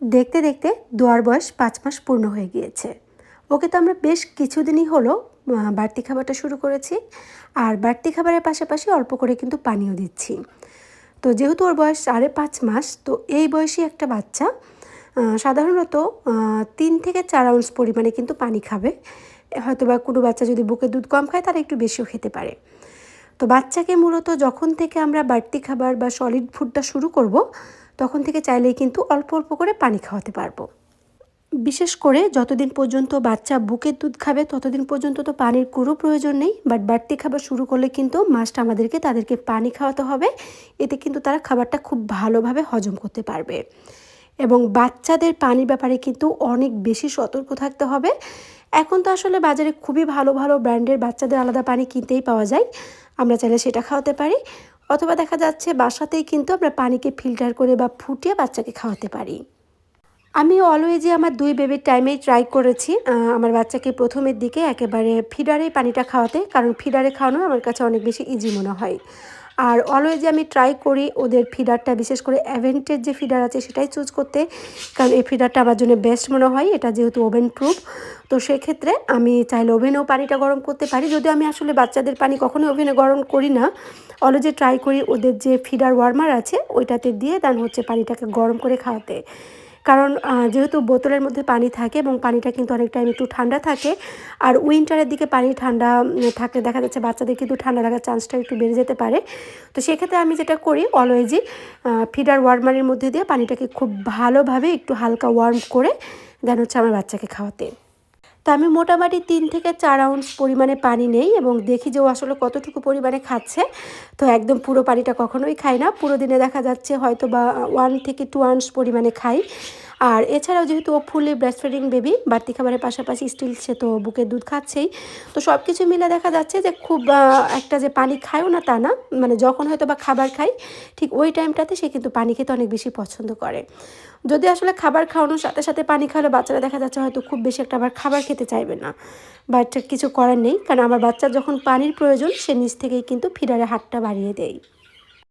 দেখতে দেখতে দোয়ার বয়স পাঁচ মাস পূর্ণ হয়ে গিয়েছে। ওকে তো আমরা বেশ কিছুদিনই হলো বাড়তি খাবারটা শুরু করেছি আর বাড়তি খাবারের পাশাপাশি অল্প করে কিন্তু পানিও দিচ্ছি। তো যেহেতু ওর বয়স সাড়ে পাঁচ মাস, তো এই বয়সী একটা বাচ্চা সাধারণত তিন থেকে চার আউন্স পরিমাণে কিন্তু পানি খাবে। হয়তো বা কোনো বাচ্চা যদি বুকে দুধ কম খায়, তারা একটু বেশিও খেতে পারে। তো বাচ্চাকে মূলত যখন থেকে আমরা বাড়তি খাবার বা সলিড ফুডটা শুরু করব তখন থেকে চাইলেই কিন্তু অল্প অল্প করে পানি খাওয়াতে পারব। বিশেষ করে যতদিন পর্যন্ত বাচ্চা বুকের দুধ খাবে, ততদিন পর্যন্ত তো পানির কোনো প্রয়োজন নেই। বাট বাড়তি খাবার শুরু করলে কিন্তু মাস্ট আমাদেরকে, তাদেরকে পানি খাওয়াতে হবে। এতে কিন্তু তারা খাবারটা খুব ভালোভাবে হজম করতে পারবে। এবং বাচ্চাদের পানির ব্যাপারে কিন্তু অনেক বেশি সতর্ক থাকতে হবে। এখন তো আসলে বাজারে খুবই ভালো ভালো ব্র্যান্ডের বাচ্চাদের আলাদা পানি কিনতেই পাওয়া যায়। আমরা চাইলে সেটা খাওয়াতে পারি। অথবা দেখা যাচ্ছে বাসাতেই কিন্তু আমরা পানিকে ফিল্টার করে বা ফুটিয়ে বাচ্চাকে খাওয়াতে পারি। আমি অলওয়েজে আমার দুই বেবির টাইমেই ট্রাই করেছি। আমার বাচ্চাকে প্রথমের দিকে একেবারে ফিডারেই পানিটা খাওয়াতে, কারণ ফিডারে খাওয়ানো আমার কাছে অনেক বেশি ইজি মনে হয়। আর অলওয়েজই আমি ট্রাই করি ওদের ফিডারটা বিশেষ করে অ্যাভেন্টের যে ফিডার আছে সেটাই চুজ করতে। কারণ এই ফিডারটা আমার জন্য বেস্ট মনে হয়, এটা যেহেতু ওভেন প্রুফ তো সেক্ষেত্রে আমি চাইলে ওভেনেও পানিটা গরম করতে পারি। যদিও আমি আসলে বাচ্চাদের পানি কখনোই ওভেনে গরম করি না। অলওয়েজে ট্রাই করি ওদের যে ফিডার ওয়ার্মার আছে, ওইটাতে দিয়ে দেন হচ্ছে পানিটাকে গরম করে খাওয়াতে। কারণ যেহেতু বোতলের মধ্যে পানি থাকে এবং পানিটা কিন্তু অনেক টাইম একটু ঠান্ডা থাকে, আর উইন্টারের দিকে পানি ঠান্ডা থাকলে দেখা যাচ্ছে বাচ্চাদের কিন্তু ঠান্ডা লাগার চান্সটা একটু বেড়ে যেতে পারে। তো সেক্ষেত্রে আমি যেটা করি অলওয়েজই ফিডার ওয়ার্মারের মধ্যে দিয়ে পানিটাকে খুব ভালোভাবে একটু হালকা ওয়ার্ম করে দেন হচ্ছে আমার বাচ্চাকে খাওয়াতে। তো আমি মোটামুটি তিন থেকে চার আউন্স পরিমাণে পানি নেই এবং দেখি যে ও আসলে কতটুকু পরিমাণে খাচ্ছে। তো একদম পুরো পানিটা কখনোই খাই না। পুরো দিনে দেখা যাচ্ছে হয়তো বা ওয়ান থেকে টু আউন্স পরিমাণে খাই আর এছাড়াও যেহেতু ও ফুলি ব্রেস্ট ফিডিং বেবি, বাড়তি খাবারের পাশাপাশি স্টিল সে তো বুকের দুধ খাচ্ছেই। তো সব কিছু মিলে দেখা যাচ্ছে যে খুব একটা যে পানি খায়ও না তা না মানে যখন হয়তো বা খাবার খাই, ঠিক ওই টাইমটাতে সে কিন্তু পানি খেতে অনেক বেশি পছন্দ করে। যদি আসলে খাবার খাওয়ানোর সাথে সাথে পানি খাওয়ালে বাচ্চারা দেখা যাচ্ছে হয়তো খুব বেশি একটা আবার খাবার খেতে চাইবে না। বাট কিছু করার নেই, কারণ আমার বাচ্চার যখন পানির প্রয়োজন, সে নিজ থেকেই কিন্তু ফিডারে হাতটা বাড়িয়ে দেয়।